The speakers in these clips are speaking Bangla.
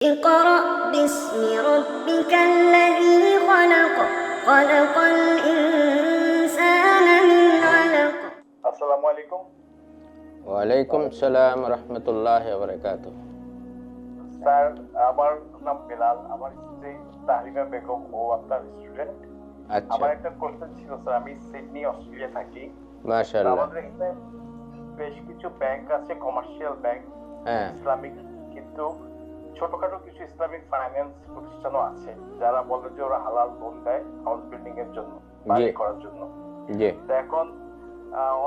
اقرأ باسم ربك الذي خلق خلق الإنسان من علق আসসালামু আলাইকুম ওয়ালাইকুম সালাম রহমতুল্লাহ বরকাত স্যার আমার নাম বেলাল আমার স্ত্রী তাহরিমা বেগম ও আপনার স্টুডেন্ট আচ্ছা আমার একটা কোশ্চেন ছিল স্যার আমি সিডনি অস্ট্রেলিয়া থাকি মাশাল্লাহ আমাদের এখানে বেশ কিছু ব্যাংক আছে কমার্শিয়াল ব্যাংক হ্যাঁ ইসলামিক কিন্তু ছোটখাটো কিছু ইসলামিক ফাইন্যান্স প্রতিষ্ঠানও আছে যারা বলে যে ওরা হালাল লোন দেয় হাউস বিল্ডিং এর জন্য বাড়ি করার জন্য। এখন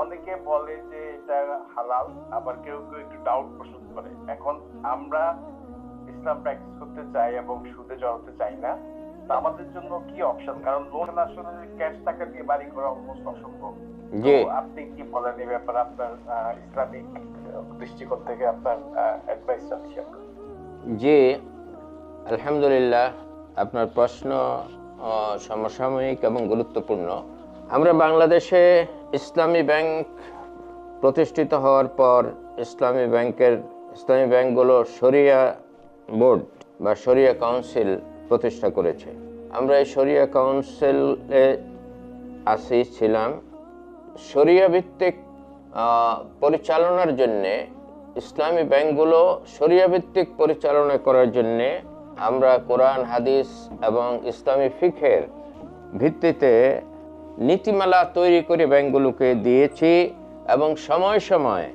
অনেকে বলে যে এটা হালাল আবার কেউ কেউ একটু ডাউট পোষণ করে। এখন আমরা ইসলাম প্র্যাকটিস করতে চাই এবং সুদে জড়াতে চাই না। আমাদের জন্য কি অপশন কারণ লোন আসলে ক্যাশ টাকা দিয়ে বাড়ি করা অলমোস্ট অসম্ভব। আপনি কি বলেন এই ব্যাপারে আপনার ইসলামিক দৃষ্টিকোণ থেকে আপনার অ্যাডভাইস চাচ্ছি আমরা জি আলহামদুলিল্লাহ, আপনার প্রশ্ন সমসাময়িক এবং গুরুত্বপূর্ণ। আমরা বাংলাদেশে ইসলামী ব্যাংক প্রতিষ্ঠিত হওয়ার পর ইসলামী ব্যাংকের, ইসলামী ব্যাংকগুলো শরিয়া বোর্ড বা শরিয়া কাউন্সিল প্রতিষ্ঠা করেছে। আমরা এই শরিয়া কাউন্সিলে আসি ছিলাম। শরিয়া ভিত্তিক পরিচালনার জন্যে ইসলামী ব্যাংকগুলো শরিয়া ভিত্তিক পরিচালনা করার জন্যে আমরা কোরআন, হাদিস এবং ইসলামী ফিখের ভিত্তিতে নীতিমালা তৈরি করে ব্যাংকগুলোকে দিয়েছি এবং সময় সময়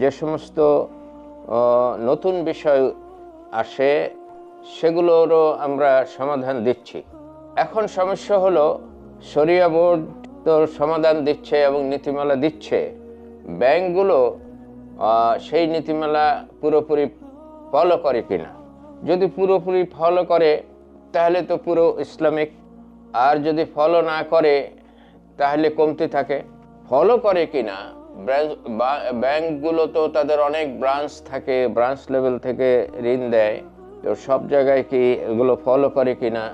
যে সমস্ত নতুন বিষয় আসে সেগুলোরও আমরা সমাধান দিচ্ছি। এখন সমস্যা হলো শরিয়া বোর্ড তো সমাধান দিচ্ছে এবং নীতিমালা দিচ্ছে। ব্যাংকগুলো সেই নীতিমালা পুরোপুরি ফলো করে কিনা? যদি পুরোপুরি ফলো করে, তাহলে তো পুরো ইসলামিক। আর যদি ফলো না করে, তাহলে কমতে থাকে। ফলো করে ব্রাঞ্চ বা- ব্যাংকগুলো তো তাদের অনেক ব্রাঞ্চ থাকে ব্রাঞ্চ লেভেল থেকে ঋণ দেয়। তো সব জায়গায় কি এগুলো ফলো করে কিনা?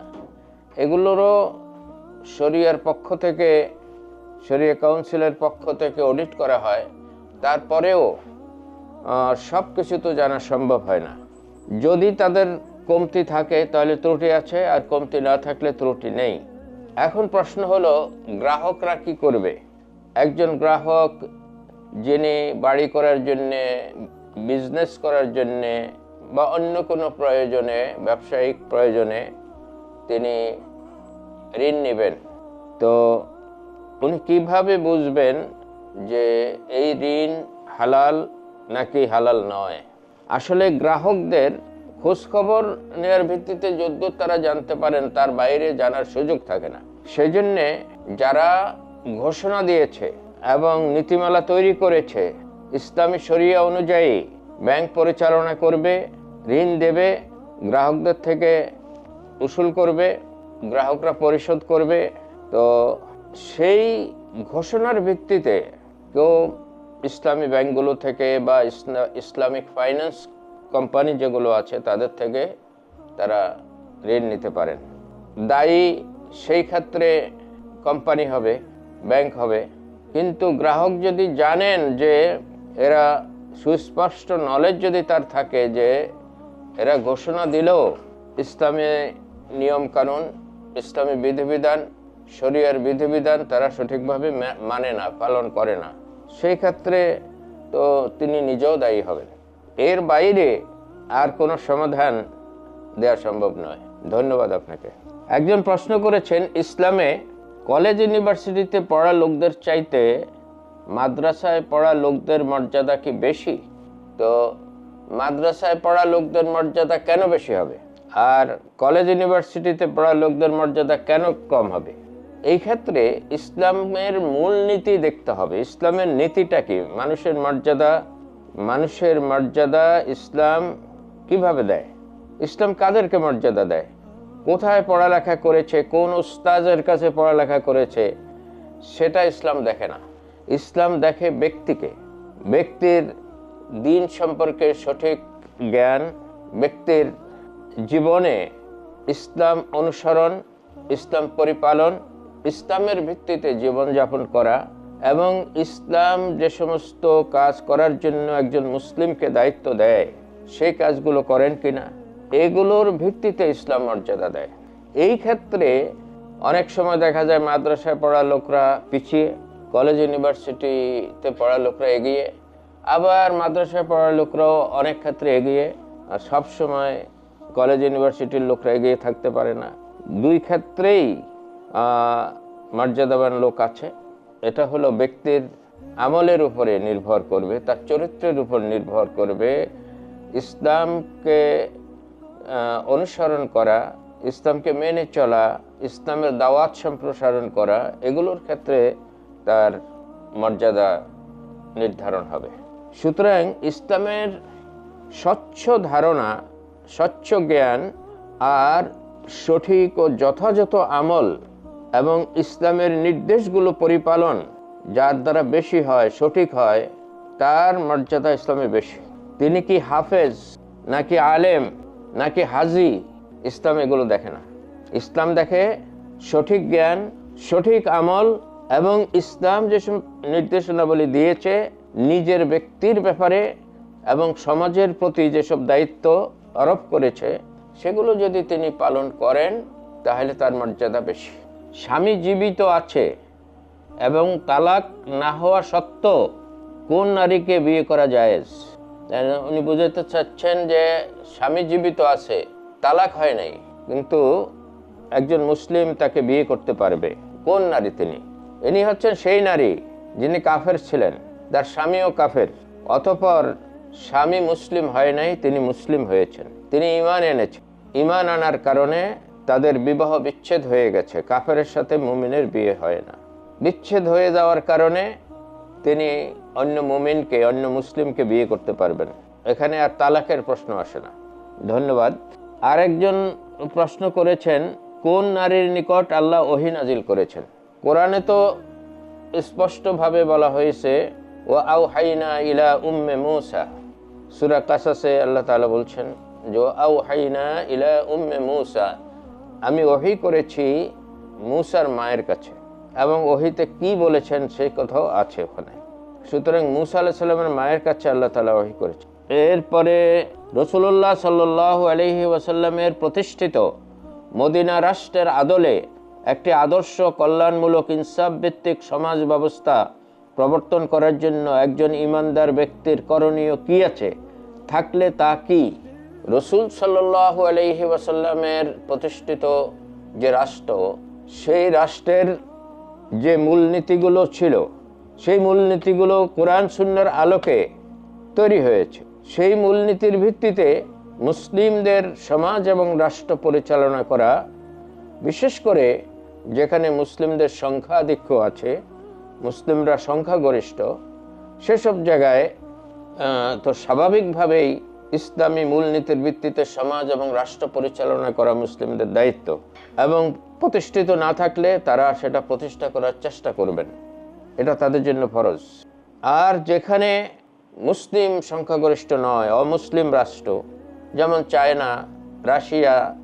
এগুলোরও শরিয়ার পক্ষ থেকে, শরিয়া কাউন্সিলের পক্ষ থেকে অডিট করা হয়। তারপরেও সব কিছু তো জানা সম্ভব হয় না। যদি তাদের কমতি থাকে, তাহলে ত্রুটি আছে, আর কমতি না থাকলে ত্রুটি নেই। এখন প্রশ্ন হলো, গ্রাহকরা কি করবে? একজন গ্রাহক যিনি বাড়ি করার জন্যে, বিজনেস করার জন্যে, বা অন্য কোনো প্রয়োজনে, ব্যবসায়িক প্রয়োজনে তিনি ঋণ নেবেন, তো উনি কীভাবে বুঝবেন যে এই ঋণ হালাল নাকি হালাল নয়? আসলে গ্রাহকদের খোঁজখবর নেওয়ার ভিত্তিতে যদ্দূর তারা জানতে পারেন, তার বাইরে জানার সুযোগ থাকে না। সেই জন্যে যারা ঘোষণা দিয়েছে এবং নীতিমালা তৈরি করেছে, ইসলামী শরিয়া অনুযায়ী ব্যাংক পরিচালনা করবে, ঋণ দেবে, গ্রাহকদের থেকে উসুল করবে, গ্রাহকরা পরিশোধ করবে, তো সেই ঘোষণার ভিত্তিতে কেউ ইসলামী ব্যাংকগুলো থেকে বা ইসলা- ইসলামিক ফাইন্যান্স কোম্পানি যেগুলো আছে তাদের থেকে তারা ঋণ নিতে পারেন। দায়ী সেই ক্ষেত্রে কোম্পানি হবে, ব্যাংক হবে। কিন্তু গ্রাহক যদি জানেন যে এরা সুস্পষ্ট নলেজ যদি তার থাকে যে এরা ঘোষণা দিলেও ইসলামী নিয়মকানুন, ইসলামী বিধিবিধান শরিয়ার বিধিবিধান তারা সঠিকভাবে মানে না, পালন করে না। সেই ক্ষেত্রে তো তিনি নিজেও দায়ী হবেন। এর বাইরে আর কোনো সমাধান দেওয়া সম্ভব নয়। ধন্যবাদ আপনাকে। একজন প্রশ্ন করেছেন, ইসলামে কলেজ ইউনিভার্সিটিতে পড়া লোকদের চাইতে মাদ্রাসায় পড়া লোকদের মর্যাদা কি বেশি? তো মাদ্রাসায় পড়া লোকদের মর্যাদা কেন বেশি হবে? আর কলেজ ইউনিভার্সিটিতে পড়া লোকদের মর্যাদা কেন কম হবে? এই ক্ষেত্রে ইসলামের মূল নীতি দেখতে হবে। ইসলামের নীতিটা কি? মানুষের মর্যাদা মানুষের মর্যাদা ইসলাম কীভাবে দেয়? ইসলাম কাদেরকে মর্যাদা দেয়? কোথায় পড়ালেখা করেছে? কোন উস্তাজের কাছে পড়ালেখা করেছে? সেটা ইসলাম দেখে না। ইসলাম দেখে ব্যক্তিকে। ব্যক্তির দিন সম্পর্কে সঠিক জ্ঞান, ব্যক্তির জীবনে ইসলাম অনুসরণ, ইসলাম পরিপালন ইসলামের ভিত্তিতে জীবনযাপন করা এবং ইসলাম যে সমস্ত কাজ করার জন্য একজন মুসলিমকে দায়িত্ব দেয়, সেই কাজগুলো করেন কিনা, এগুলোর ভিত্তিতে ইসলাম মর্যাদা দেয়। এই ক্ষেত্রে অনেক সময় দেখা যায় মাদ্রাসায় পড়া লোকরা পিছিয়ে, কলেজ, ইউনিভার্সিটিতে পড়া লোকরা এগিয়ে, আবার মাদ্রাসায় পড়ার লোকরাও অনেক ক্ষেত্রে এগিয়ে, আর সব সময় কলেজ, ইউনিভার্সিটির লোকরা এগিয়ে থাকতে পারে না। দুই ক্ষেত্রেই মর্যাদাবান লোক আছে। এটা হলো ব্যক্তির আমলের উপরে নির্ভর করবে, তার চরিত্রের উপর নির্ভর করবে। ইসলামকে অনুসরণ করা, ইসলামকে মেনে চলা, ইসলামের দাওয়াত সম্প্রসারণ করা, এগুলোর ক্ষেত্রে তার মর্যাদা নির্ধারণ হবে। সুতরাং ইসলামের স্বচ্ছ ধারণা, স্বচ্ছ জ্ঞান আর সঠিক ও যথাযথ আমল এবং ইসলামের নির্দেশগুলো পরিপালন, যার দ্বারা বেশি হয়, সঠিক হয়, তার মর্যাদা ইসলামে বেশি। তিনি কি হাফেজ, নাকি আলেম, নাকি হাজি? ইসলাম এগুলো দেখে না। ইসলাম দেখে সঠিক জ্ঞান, সঠিক আমল এবং ইসলাম যেসব নির্দেশনাবলী দিয়েছে, নিজের ব্যক্তির ব্যাপারে এবং সমাজের প্রতি যেসব দায়িত্ব আরোপ করেছে, সেগুলো যদি তিনি পালন করেন, তাহলে তার মর্যাদা বেশি। স্বামী জীবিত আছে এবং তালাক না হওয়া সত্ত্বেও কোন নারীকে বিয়ে করা জায়েজ? উনি বুঝাতে চাচ্ছেন যে স্বামী জীবিত আছে, তালাক হয় নাই, কিন্তু একজন মুসলিম তাকে বিয়ে করতে পারবে। কোন নারী তিনি? ইনি হচ্ছেন সেই নারী যিনি কাফের ছিলেন, তার স্বামীও কাফের, অতপর স্বামী মুসলিম হয় নাই, তিনি মুসলিম হয়েছেন। তিনি ইমান এনেছেন। ইমান আনার কারণে তাদের বিবাহ বিচ্ছেদ হয়ে গেছে। কাফেরের সাথে মুমিনের বিয়ে হয় না। বিচ্ছেদ হয়ে যাওয়ার কারণে তিনি অন্য মুমিনকে, অন্য মুসলিমকে বিয়ে করতে পারবেন। এখানে আর তালাকের প্রশ্ন আসে না। ধন্যবাদ। আরেকজন প্রশ্ন করেছেন, কোন নারীর নিকট আল্লাহ ওহি নাজিল করেছেন? কোরআনে তো স্পষ্টভাবে বলা হয়েছে ও আউ হাইনা ইলা উম্মে মৌসা। সুরা কাসাসে আল্লাহ তাআলা বলছেন যে আউ হাইনা ইলা উম্মে মুসা। আমি ওহি করেছি মুসার মায়ের কাছে এবং ওহিতে কি বলেছেন সেই কথাও আছে ওখানে। সুতরাং মুসা আলাহ সাল্লামের মায়ের কাছে আল্লাহ তালা ওহি করেছে এরপরে রসুল্লাহ সাল্লাহ আলহি ওয়াসাল্লামের প্রতিষ্ঠিত মদিনা রাষ্ট্রের আদলে একটি আদর্শ কল্যাণমূলক ইনসাফ ভিত্তিক সমাজ ব্যবস্থা প্রবর্তন করার জন্য একজন ইমানদার ব্যক্তির করণীয় কি আছে? থাকলে তা কি? রসুল সাল্লাহ আলহি ওয়াসাল্লামের প্রতিষ্ঠিত যে রাষ্ট্র, সেই রাষ্ট্রের যে মূলনীতিগুলো ছিল, সেই মূলনীতিগুলো কোরআন সুন্নার আলোকে তৈরি হয়েছে। সেই মূলনীতির ভিত্তিতে মুসলিমদের সমাজ এবং রাষ্ট্র পরিচালনা করা, বিশেষ করে যেখানে মুসলিমদের সংখ্যাধিক্য আছে, মুসলিমরা সংখ্যাগরিষ্ঠ, সেসব জায়গায় তো স্বাভাবিকভাবেই ইসলামী মূলনীতির ভিত্তিতে সমাজ এবং রাষ্ট্র পরিচালনা করা মুসলিমদের দায়িত্ব এবং প্রতিষ্ঠিত না থাকলে তারা সেটা প্রতিষ্ঠা করার চেষ্টা করবেন। এটা তাদের জন্য ফরজ। আর যেখানে মুসলিম সংখ্যাগরিষ্ঠ নয়, অমুসলিম রাষ্ট্র, যেমন চায়না, রাশিয়া,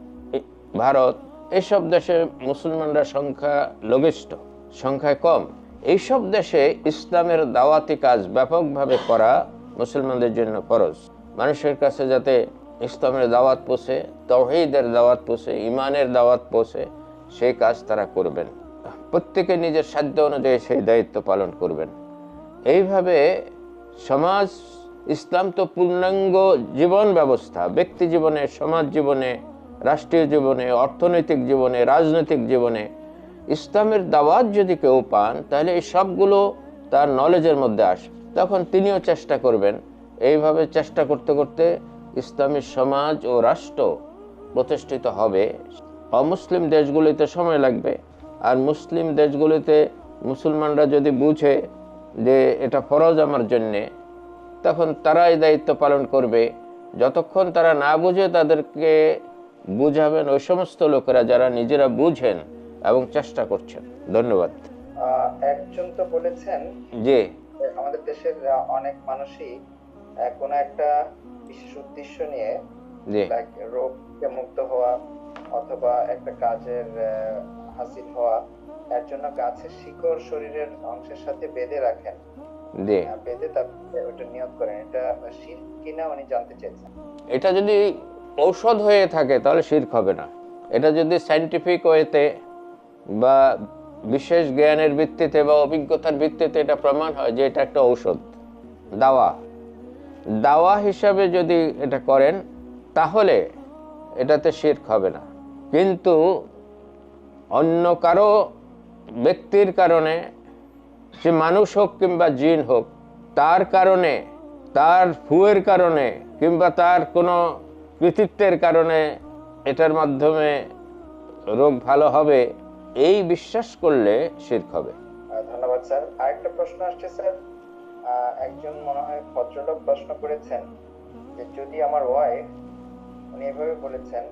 ভারত এইসব দেশে মুসলমানরা সংখ্যা লঘিষ্ঠ, সংখ্যায় কম। এইসব দেশে ইসলামের দাওয়াতি কাজ ব্যাপকভাবে করা মুসলমানদের জন্য ফরজ। মানুষের কাছে যাতে ইসলামের দাওয়াত পোষে তৌহিদের দাওয়াত পোষে ইমানের দাওয়াত পোষে সেই কাজ তারা করবেন। প্রত্যেকে নিজের সাধ্য অনুযায়ী সেই দায়িত্ব পালন করবেন। এইভাবে সমাজ, ইসলাম তো পূর্ণাঙ্গ জীবন ব্যবস্থা। ব্যক্তি জীবনে, সমাজ জীবনে, রাষ্ট্রীয় জীবনে, অর্থনৈতিক জীবনে, রাজনৈতিক জীবনে ইসলামের দাওয়াত যদি কেউ পান, তাহলে এই সবগুলো তার নলেজের মধ্যে আসে তখন তিনিও চেষ্টা করবেন এইভাবে চেষ্টা করতে করতে ইসলামী সমাজ ও রাষ্ট্র প্রতিষ্ঠিত হবে। অমুসলিম দেশগুলিতে সময় লাগবে। আর মুসলিম দেশগুলিতে মুসলমানরা যদি বুঝে যে এটা ফরজ আমার জন্যে তখন তারা এই দায়িত্ব পালন করবে। যতক্ষণ তারা না বুঝে তাদেরকে বুঝাবেন ওই সমস্ত লোকেরা যারা নিজেরা বুঝেন এবং চেষ্টা করছেন। ধন্যবাদ। একজন তো বলেছেন যে আমাদের দেশের অনেক মানুষই কোনো একটা বিশেষ উদ্দেশ্য নিয়ে রোগ মুক্ত হওয়া অথবা একটা কাজের হাসিল হওয়া এর জন্য গাছের শিকড় শরীরের অংশের সাথে বেঁধে রাখেন। বেঁধে তারপরে ওটা নিয়ত করেন। এটা শীত কিনা উনি জানতে চেয়েছেন। এটা যদি ঔষধ হয়ে থাকে তাহলে শির্ক হবে না। এটা যদি সাইন্টিফিক ওয়েতে বা বিশেষ জ্ঞানের ভিত্তিতে বা অভিজ্ঞতার ভিত্তিতে এটা প্রমাণ হয় যে এটা একটা ঔষধ দাওয়া। দাওয়া হিসাবে যদি এটা করেন, তাহলে এটাতে শির্ক হবে না। কিন্তু অন্য কারও ব্যক্তির কারণে, সে মানুষ হোক কিংবা জিন হোক, তার কারণে, তার ফুয়ের কারণে, কিংবা তার কোনো কৃতিত্বের কারণে এটার মাধ্যমে রোগ ভালো হবে, এই বিশ্বাস করলে শির্ক হবে। ধন্যবাদ স্যার। আরেকটা প্রশ্ন আসছে, স্যার। একজন মনে হয় ভদ্রলোক প্রশ্ন করেছেন যে যদি আমার ওয়াইফ উনি এভাবে বলেছেন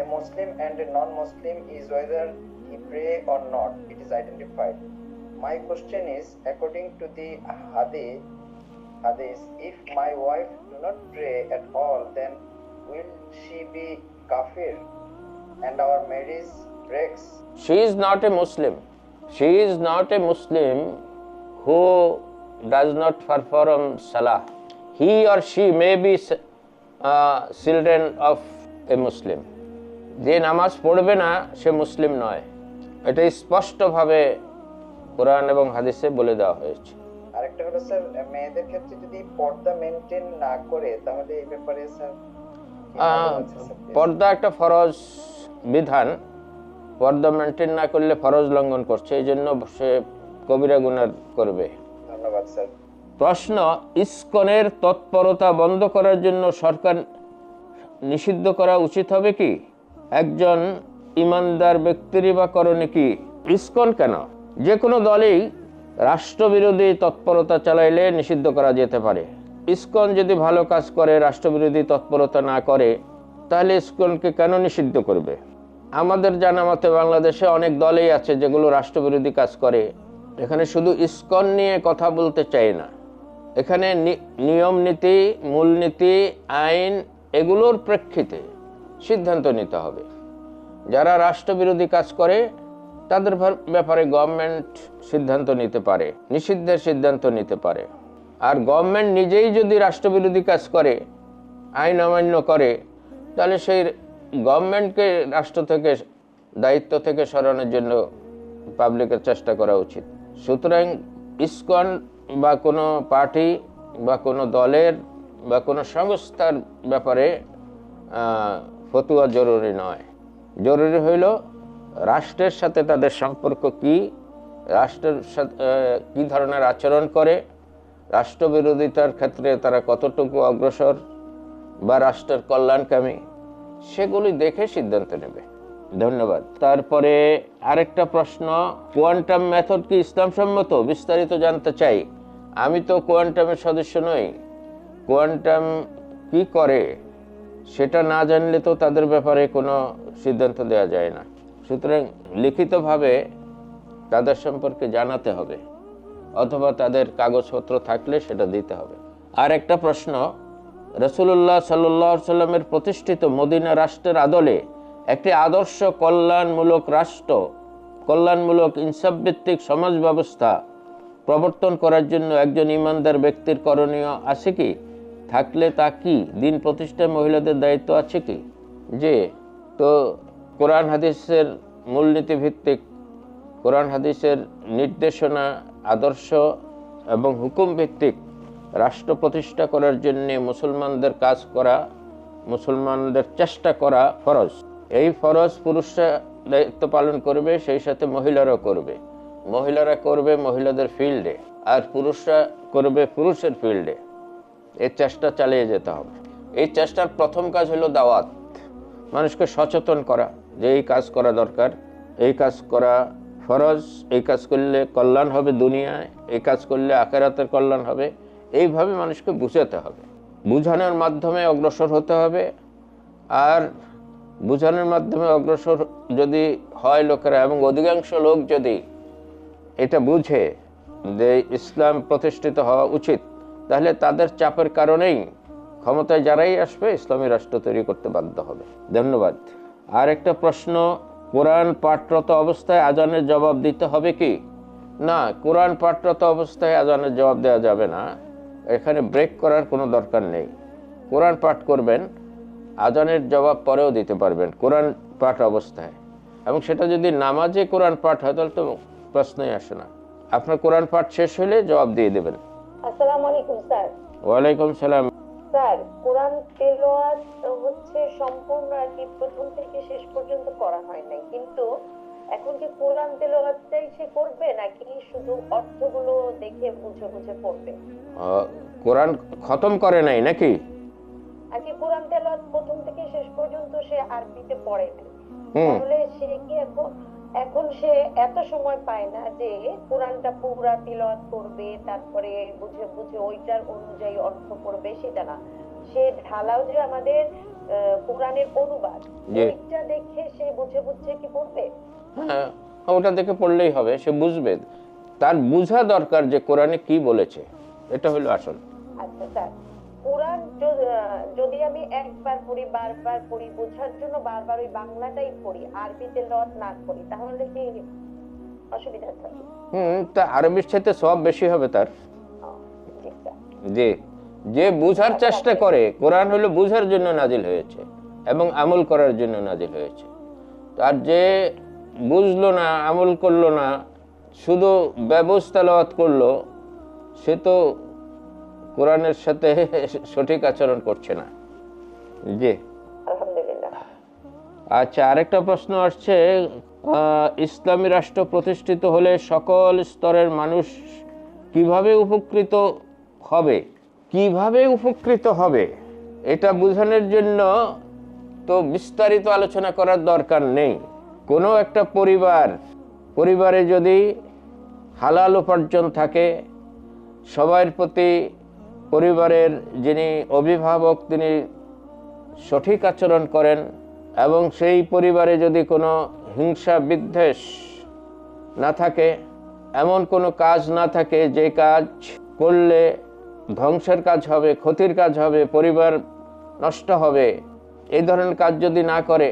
a Muslim and a non Muslim is whether he pray or not it is identified my question is according to the hadith hadith if my wife do not pray at all then will she be kafir and our marriage breaks? She is not a Muslim. She is not a Muslim. Who does not perform salah. He or she may be uh, children of a Muslim. যে নামাজ পড়বে না সে মুসলিম নয় এটা স্পষ্টভাবে কোরআন এবং হাদিসে বলে দেওয়া হয়েছে আরেকটা হলো স্যার মেয়েদের ক্ষেত্রে যদি পর্দা মেনটেন না করে তাহলে এই ব্যাপারে স্যার? পর্দা একটা ফরজ বিধান পর্দা মেনটেন না করলে ফরজ লঙ্ঘন করছে এই জন্য সে কবিরা গুনার করবে। ধন্যবাদ স্যার। প্রশ্ন ইসকনের তৎপরতা বন্ধ করার জন্য সরকার নিষিদ্ধ করা উচিত হবে কি? একজন ইমানদার ব্যক্তিরই বা করণে কি? ইসকন কেন? যে কোনো দলেই রাষ্ট্রবিরোধী তৎপরতা চালাইলে নিষিদ্ধ করা যেতে পারে। ইসকন যদি ভালো কাজ করে রাষ্ট্রবিরোধী তৎপরতা না করে তাহলে ইসকনকে কেন নিষিদ্ধ করবে? আমাদের জানা মতে বাংলাদেশে অনেক দলেই আছে যেগুলো রাষ্ট্রবিরোধী কাজ করে এখানে শুধু ইস্কন নিয়ে কথা বলতে চাই না। এখানে নিয়ম নীতি মূলনীতি আইন এগুলোর প্রেক্ষিতে সিদ্ধান্ত নিতে হবে। যারা রাষ্ট্রবিরোধী কাজ করে, তাদের ব্যাপারে গভর্নমেন্ট সিদ্ধান্ত নিতে পারে, নিষিদ্ধের সিদ্ধান্ত নিতে পারে। আর গভর্নমেন্ট নিজেই যদি রাষ্ট্রবিরোধী কাজ করে, আইন অমান্য করে, তাহলে সেই গভর্নমেন্টকে রাষ্ট্র থেকে দায়িত্ব থেকে সরানোর জন্য পাবলিকের চেষ্টা করা উচিত। সুতরাং ইস্কন বা কোনো পার্টি বা কোনো দলের বা কোনো সংস্থার ব্যাপারে ফতুয়া জরুরি নয়। জরুরি হইল রাষ্ট্রের সাথে তাদের সম্পর্ক কি, রাষ্ট্রের সাথে কী ধরনের আচরণ করে, রাষ্ট্রবিরোধিতার ক্ষেত্রে তারা কতটুকু অগ্রসর বা রাষ্ট্রের কল্যাণকামী, সেগুলি দেখে সিদ্ধান্ত নেবে। ধন্যবাদ। তারপরে আরেকটা প্রশ্ন কোয়ান্টাম মেথড কি ইসলাম সম্মত বিস্তারিত জানতে চাই। আমি তো কোয়ান্টামের সদস্য নই। কোয়ান্টাম কি করে? সেটা না জানলে তো তাদের ব্যাপারে কোনো সিদ্ধান্ত দেওয়া যায় না। সুতরাং লিখিতভাবে তাদের সম্পর্কে জানাতে হবে, অথবা তাদের কাগজপত্র থাকলে সেটা দিতে হবে। আর একটা প্রশ্ন রসুল্লাহ সাল্লাহ সাল্লামের প্রতিষ্ঠিত মদিনা রাষ্ট্রের আদলে একটি আদর্শ কল্যাণমূলক রাষ্ট্র, কল্যাণমূলক ইনসাফভিত্তিক সমাজ ব্যবস্থা প্রবর্তন করার জন্য একজন ইমানদার ব্যক্তির করণীয় আছে কি? থাকলে তা কি? দিন প্রতিষ্ঠায় মহিলাদের দায়িত্ব আছে কি? যে তো কোরআন হাদিসের মূলনীতি ভিত্তিক কোরআন হাদিসের নির্দেশনা, আদর্শ এবং হুকুম ভিত্তিক রাষ্ট্র প্রতিষ্ঠা করার জন্যে মুসলমানদের কাজ করা, মুসলমানদের চেষ্টা করা ফরজ। এই ফরজ পুরুষরা দায়িত্ব পালন করবে, সেই সাথে মহিলারাও করবে। মহিলারা করবে মহিলাদের ফিল্ডে, আর পুরুষরা করবে পুরুষের ফিল্ডে। এই চেষ্টা চালিয়ে যেতে হবে। এই চেষ্টার প্রথম কাজ হলো দাওয়াত। মানুষকে সচেতন করা যে এই কাজ করা দরকার। এই কাজ করা ফরজ, এই কাজ করলে কল্যাণ হবে দুনিয়ায়, এই কাজ করলে আখেরাতের কল্যাণ হবে। এইভাবে মানুষকে বুঝাতে হবে। বুঝানোর মাধ্যমে অগ্রসর হতে হবে। আর বুঝানোর মাধ্যমে অগ্রসর যদি হয় লোকেরা এবং অধিকাংশ লোক যদি এটা বুঝে যে ইসলাম প্রতিষ্ঠিত হওয়া উচিত, তাহলে তাদের চাপের কারণেই ক্ষমতায় যারাই আসবে ইসলামী রাষ্ট্র তৈরি করতে বাধ্য হবে। ধন্যবাদ। আর একটা প্রশ্ন, কোরআন পাঠরত অবস্থায় আজানের জবাব দিতে হবে কি? না, কোরআন পাঠরত অবস্থায় আজানের জবাব দেওয়া যাবে না। এখানে ব্রেক করার কোনো দরকার নেই। কোরআন পাঠ করবেন আজানের জবাব পরেও দিতে পারবেন কোরআন পাঠ অবস্থায়। এবং সেটা যদি নামাজে কোরআন পাঠ হয় তাহলে তো প্রশ্নই আসে না। আপনার কোরআন পাঠ শেষ হলে জবাব দিয়ে দেবেন। আসসালামু আলাইকুম স্যার। ওয়ালাইকুম সালাম। স্যার কোরআন তেলাওয়াত হচ্ছে সম্পূর্ণ আর কি প্রথম থেকে শেষ পর্যন্ত করা হয় নাই। কিন্তু এখন কি কোরআন তেলাওয়াতটাই সে করবে নাকি শুধু অর্থগুলো দেখে বুঝে বুঝে পড়বে? কোরআন খতম করে নাই নাকি? আর কি কোরআন তেলাওয়াত প্রথম থেকে শেষ পর্যন্ত সে আরবিতে পড়ে তাহলে সে কি এখন এখন সে এত সময় পায় না যে কোরআনটা পুরা তিলাওয়াত করবে তারপরে বুঝে বুঝে ওইটার অনুযায়ী অর্থ করবে সেটা না। সে ঢালাও যে আমাদের কোরআনের অনুবাদ। ওইটা দেখে সে বুঝে বুঝে কি পড়বে? হ্যাঁ ওটা দেখে পড়লেই হবে সে বুঝবে। তার বুঝা দরকার যে কোরআনে কি বলেছে এটা হলো আসল। আচ্ছা স্যার। কোরআন যদি আমি একবার পড়ি বারবার পড়ি বোঝার জন্য বারবার ওই বাংলাটাই পড়ি আরবিতে লত না করি তাহলে কি অসুবিধা থাকে? হুম তা আরবির চাইতে সব বেশি হবে তার। জি। যে যে বুঝার চেষ্টা করে কোরআন হলো বুঝার জন্য নাজিল হয়েছে এবং আমল করার জন্য নাজিল হয়েছে। তার যে বুঝলো না আমল করল না শুধু ব্যবস্থা লওয়াত করল সে তো কোরআনের সাথে সঠিক আচরণ করছে না। জি। আচ্ছা আরেকটা প্রশ্ন আসছে ইসলামী রাষ্ট্র প্রতিষ্ঠিত হলে সকল স্তরের মানুষ কীভাবে উপকৃত হবে? কীভাবে উপকৃত হবে? এটা বোঝানোর জন্য তো বিস্তারিত আলোচনা করার দরকার নেই। কোনো একটা পরিবার পরিবারে যদি হালাল উপার্জন থাকে সবার প্রতি পরিবারের যিনি অভিভাবক, তিনি সঠিক আচরণ করেন এবং সেই পরিবারে যদি কোনো হিংসা, বিদ্বেষ না থাকে, এমন কোনো কাজ না থাকে, যে কাজ করলে ধ্বংসের কাজ হবে, ক্ষতির কাজ হবে, পরিবার নষ্ট হবে, এই ধরনের কাজ যদি না করে,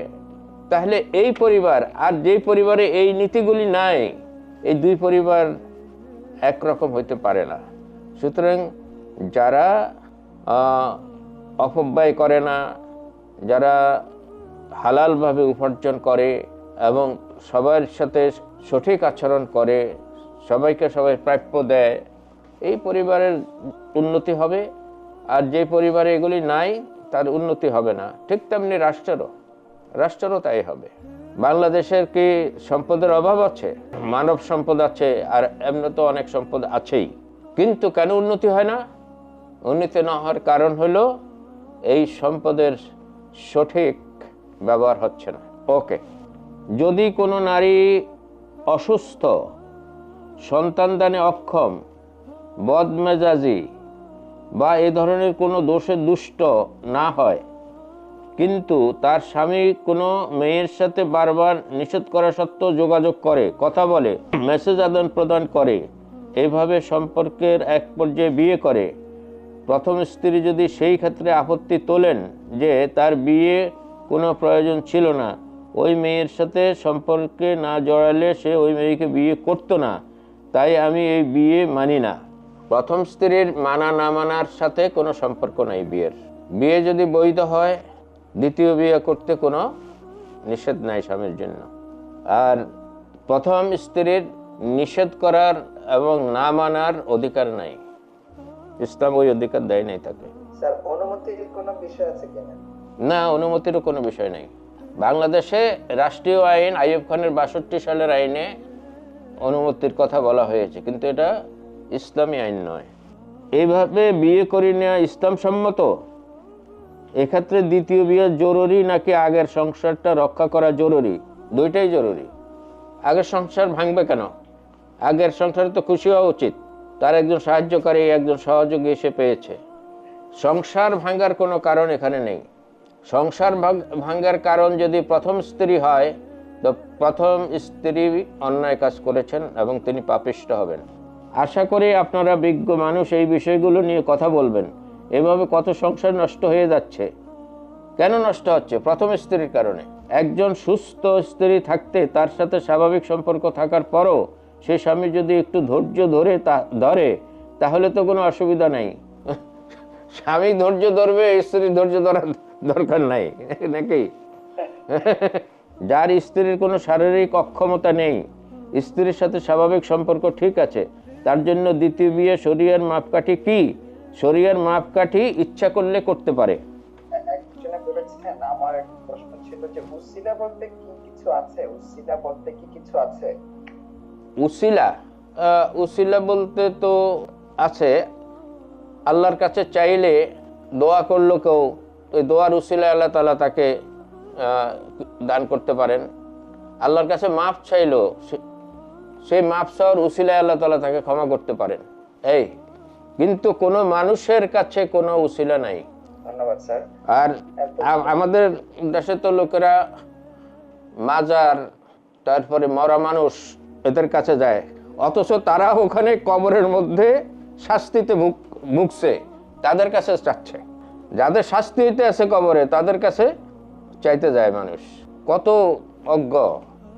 তাহলে এই পরিবার আর যেই পরিবারে এই নীতিগুলি নাই, এই দুই পরিবার একরকম হইতে পারে না। সুতরাং যারা অপব্যয় করে না, যারা হালালভাবে উপার্জন করে এবং সবার সাথে সঠিক আচরণ করে, সবাইকে সবাই প্রাপ্য দেয়, এই পরিবারের উন্নতি হবে। আর যে পরিবারে এগুলি নাই, তার উন্নতি হবে না। ঠিক তেমনি রাষ্ট্রেরও। রাষ্ট্রেরও তাই হবে। বাংলাদেশের কি সম্পদের অভাব আছে? মানব সম্পদ আছে, আর এমনি তো অনেক সম্পদ আছেই। কিন্তু কেন উন্নতি হয় না? উন্নতি না হওয়ার কারণ হলো এই সম্পদের সঠিক ব্যবহার হচ্ছে না। ওকে, যদি কোনো নারী অসুস্থ সন্তানদানে অক্ষম, বদমেজাজি বা এ ধরনের কোনো দোষে দুষ্ট না হয়, কিন্তু তার স্বামী কোনো মেয়ের সাথে বারবার নিষেধ করা সত্ত্বেও যোগাযোগ করে, কথা বলে, মেসেজ আদান প্রদান করে, এভাবে সম্পর্কের এক পর্যায়ে বিয়ে করে প্রথম স্ত্রী যদি সেই ক্ষেত্রে আপত্তি তোলেন যে তার বিয়ে কোনো প্রয়োজন ছিল না, ওই মেয়ের সাথে সম্পর্কে না জড়ালে সে ওই মেয়েকে বিয়ে করতো না। তাই আমি এই বিয়ে মানি না। প্রথম স্ত্রীর মানা না মানার সাথে কোনো সম্পর্ক নাই বিয়ের। বিয়ে যদি বৈধ হয়, দ্বিতীয় বিয়ে করতে কোনো নিষেধ নাই স্বামীর জন্য। আর প্রথম স্ত্রীর নিষেধ করার এবং না মানার অধিকার নাই। ইসলাম ওই অধিকার দেয় নাই তাকে। স্যার অনুমতির কোনো বিষয় আছে কিনা না? অনুমতিরও কোনো বিষয় নেই। বাংলাদেশে রাষ্ট্রীয় আইন আইয়ুব খানের বাষট্টি সালের আইনে অনুমতির কথা বলা হয়েছে কিন্তু এটা ইসলামী আইন নয়। এইভাবে বিয়ে করে নেওয়া ইসলাম সম্মত এক্ষেত্রে দ্বিতীয় বিয়ে জরুরি নাকি আগের সংসারটা রক্ষা করা জরুরি? দুইটাই জরুরি। আগের সংসার ভাঙবে কেন? আগের সংসারে তো খুশি হওয়া উচিত। তার একজন সাহায্যকারী, একজন সহযোগী এসে পেয়েছে। সংসার ভাঙার কোনো কারণ এখানে নেই। সংসার ভাঙার কারণ যদি প্রথম স্ত্রী হয়, তো প্রথম স্ত্রী অন্যায় কাজ করেছেন এবং তিনি পাপিষ্ট হবেন। আশা করি আপনারা বিজ্ঞ মানুষ এই বিষয়গুলো নিয়ে কথা বলবেন। এভাবে কত সংসার নষ্ট হয়ে যাচ্ছে। কেন নষ্ট হচ্ছে? প্রথম স্ত্রীর কারণে। একজন সুস্থ স্ত্রী থাকতে তার সাথে স্বাভাবিক সম্পর্ক থাকার পরও সে স্বামী যদি একটু ধৈর্য ধরে তা, ধরে, তাহলে তো কোনো অসুবিধা নাই। স্বামী ধৈর্য ধরবে, স্ত্রী ধৈর্য ধরার দরকার নাই, নাকি? যার স্ত্রীর কোনো শারীরিক অক্ষমতা নেই, স্ত্রীর সাথে স্বাভাবিক সম্পর্ক ঠিক আছে, তার জন্য দ্বিতীয় বিয়ে শরিয়ার মাপকাঠি কি? শরিয়ার মাপকাঠি ইচ্ছা করলে করতে পারে। আমার প্রশ্ন ছিল যে বলতে কি কিছু আছে? বলতে কি কিছু আছে? উসিলা উসিলা বলতে তো আছে। আল্লাহর কাছে চাইলে দোয়া করল কেউ ওই দোয়ার উসিলা আল্লাহ তালা তাকে দান করতে পারেন। আল্লাহর কাছে মাপ চাইলো সে- সেই মাপ চাওয়ার উসিলায় আল্লাহ তালা তাকে ক্ষমা করতে পারেন। এই কিন্তু কোনো মানুষের কাছে কোনো উসিলা নাই। ধন্যবাদ স্যার। আর আমাদের দেশে তো লোকেরা মাজার তারপরে মরা মানুষ এদের কাছে যায়। অথচ তারা ওখানে কবরের মধ্যে শাস্তিতে মুখ, মুখছে, তাদের কাছে চাচ্ছে। যাদের শাস্তি হইতে আছে কবরে, তাদের কাছে চাইতে যায় মানুষ। কত অজ্ঞ।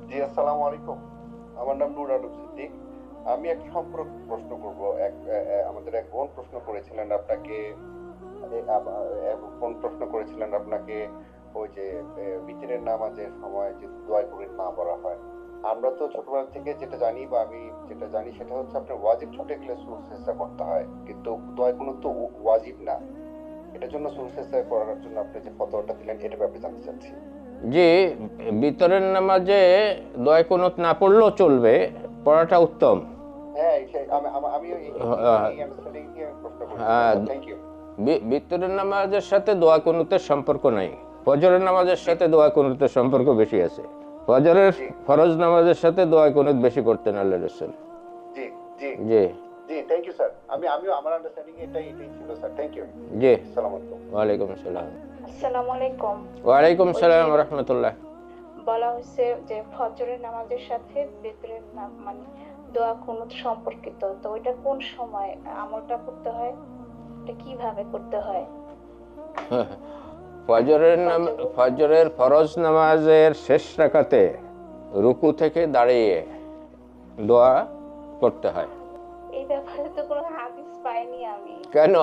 জি, আসসালামু আলাইকুম। আমার নাম নুর সিদ্দিক। আমি এক সম্পর্ক প্রশ্ন করব। এক আমাদের এক বোন প্রশ্ন করেছিলেন আপনাকে বোন প্রশ্ন করেছিলেন আপনাকে, ওই যে বিতিরের নামাজের সময় যে দোয়া করে না পড়া হয়। আমরা তো ছোটবেলা থেকে যেটা জানি বা আমি যেটা জানি সেটা হচ্ছে আপনার ওয়াজিব ছুটে গেলে সুর চেষ্টা করতে হয়। কিন্তু দোয়া কোনো তো ওয়াজিব না। এটার জন্য সুর চেষ্টা করার জন্য আপনি যে ফতোয়াটা দিলেন এটা ব্যাপারে জানতে চাচ্ছি। যে বিতরের নামাজে দয় কোনত না পড়লেও চলবে পড়াটা উত্তম। হ্যাঁ হ্যাঁ। হ্যাঁ। বিতরের নামাজের সাথে দোয়া কুনুতের সম্পর্ক নাই। ফজরের নামাজের সাথে দোয়া কুনুতের সম্পর্ক বেশি আছে। ফজরের ফরজ নামাজের সাথে দোয়া কুনুত বেশি করতেন আল্লাহ রসুল। জি জি। জি। জি থ্যাংক ইউ স্যার আমি আমিও আমার আন্ডারস্ট্যান্ডিং এটাই এটাই ছিল স্যার থ্যাংক ইউ জি। আসসালামু আলাইকুম। ওয়ালাইকুম আসসালাম। আসসালামু আলাইকুম। ওয়ালাইকুম সালাম রহমতুল্লাহ বলা হয়েছে যে ফজরের নামাজের সাথে বেতরের নাম মানে দোয়া কুনুত সম্পর্কিত তো ওইটা কোন সময় আমলটা করতে হয়? এটা কীভাবে করতে হয়? ফজরের নাম ফজরের ফরজ নামাজের শেষ রাকাতে রুকু থেকে দাঁড়িয়ে দোয়া করতে হয়। এই ব্যাপারে তো কোনো হাদিস পাইনি আমি। কেন?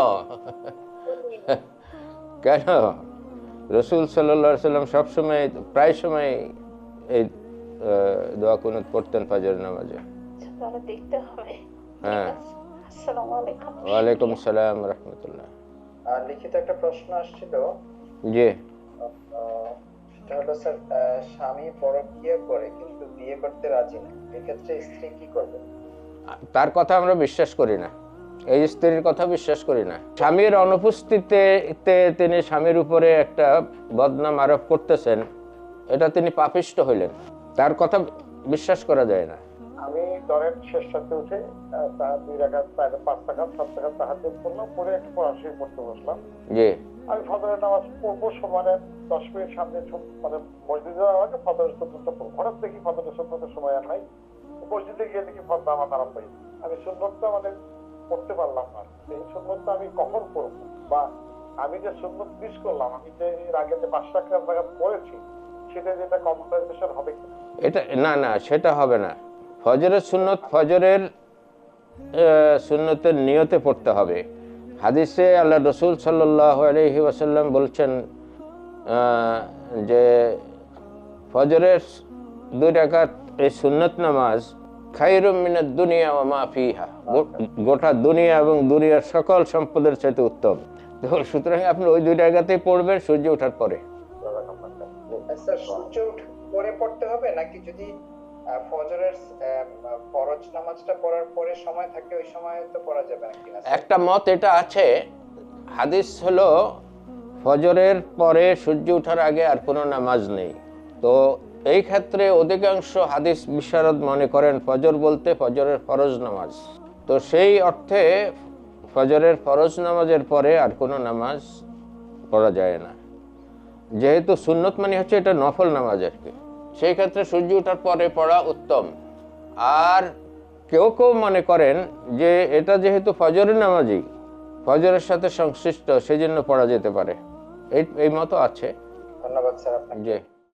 কেন? রসুল সাল্লা সাল্লাম সবসময় প্রায় সময় এই দোয়া কুনুত পড়তেন ফজর নামাজে। দেখতে হবে। হ্যাঁ। ওয়ালাইকুম সালাম রহমতুল্লাহ। আর লিখিত একটা প্রশ্ন আসছিল জি। আহ, সেটা হলো স্যার স্বামী পরকীয়া করে কিন্তু বিয়ে করতে রাজি না। এক্ষেত্রে স্ত্রী কি করবে? তার কথা আমরা বিশ্বাস করি না। এই স্ত্রীর কথা বিশ্বাস করি না। স্বামীর অনুপস্থিতিতে তিনি স্বামীর উপরে একটা বদনাম আরোপ করতেছেন এটা তিনি পাপিষ্ট হইলেন। তার কথা বিশ্বাস করা যায় না। আমি ধরেন শেষ রাতে উঠে আহ, তা- দুই রাখাত তাহলে পাঁচ টাকা সাত টাকা তাহাতে করলাম পরে একটু পড়াশোনা করতে বসলাম। জি। আমি ফজরের নামাজ পড়ব সমানে দশ মিনিট সামনে মানে মসজিদে যাওয়ার আগে ফজরের সুন্নতটা পড়ব। হঠাৎ দেখি ফজরের সুন্নতের সময় আর নাই। মসজিদে গিয়ে দেখি ফজর নামাজ আরম্ভ হয়েছে আমি সুন্নতটা মানে পড়তে পারলাম না। এই সুন্নতটা আমি কখন পড়ব বা আমি যে সুন্নত মিস করলাম আমি যে এর আগে যে পাঁচ টাকা জায়গা পড়েছি সেটা যেটা কম্পানসেশন হবে এটা না না সেটা হবে না। ফজরের সুন্নত ফজরের সুন্নতের নিয়তে পড়তে হবে। হাদিসে আল্লাহ রসুল সাল্লাহ আলহি ওয়াসাল্লাম বলছেন যে ফজরের দুই রাকাত এই সুন্নত নামাজ খাইরুম মিনাদ দুনিয়া ও মা ফিহা। গো- গোটা দুনিয়া এবং দুনিয়ার সকল সম্পদের চাইতে উত্তম। তো সুতরাং আপনি ওই দুই জায়গাতেই পড়বেন সূর্য ওঠার পরে। সূর্য উঠ- পরে পড়তে হবে নাকি যদি স্যার? একটা মত এটা আছে, হাদিস হলো ফজরের পরে সূর্য ওঠার আগে আর কোনো নামাজ নেই। তো এই ক্ষেত্রে অধিকাংশ হাদিস বিশারদ মনে করেন ফজর বলতে ফজরের ফরজ নামাজ। তো সেই অর্থে ফজরের ফরজ নামাজের পরে আর কোনো নামাজ পড়া যায় না। যেহেতু সুন্নত মানে হচ্ছে এটা নফল নামাজ আর কি। সেই ক্ষেত্রে সূর্য ওঠার পরে পড়া উত্তম। আর কেউ কেউ মনে করেন যে এটা যেহেতু ফজরের নামাজি ফজরের সাথে সংশ্লিষ্ট সেই জন্য পড়া যেতে পারে। এই এই মতো আছে। ধন্যবাদ স্যার আপনাকে।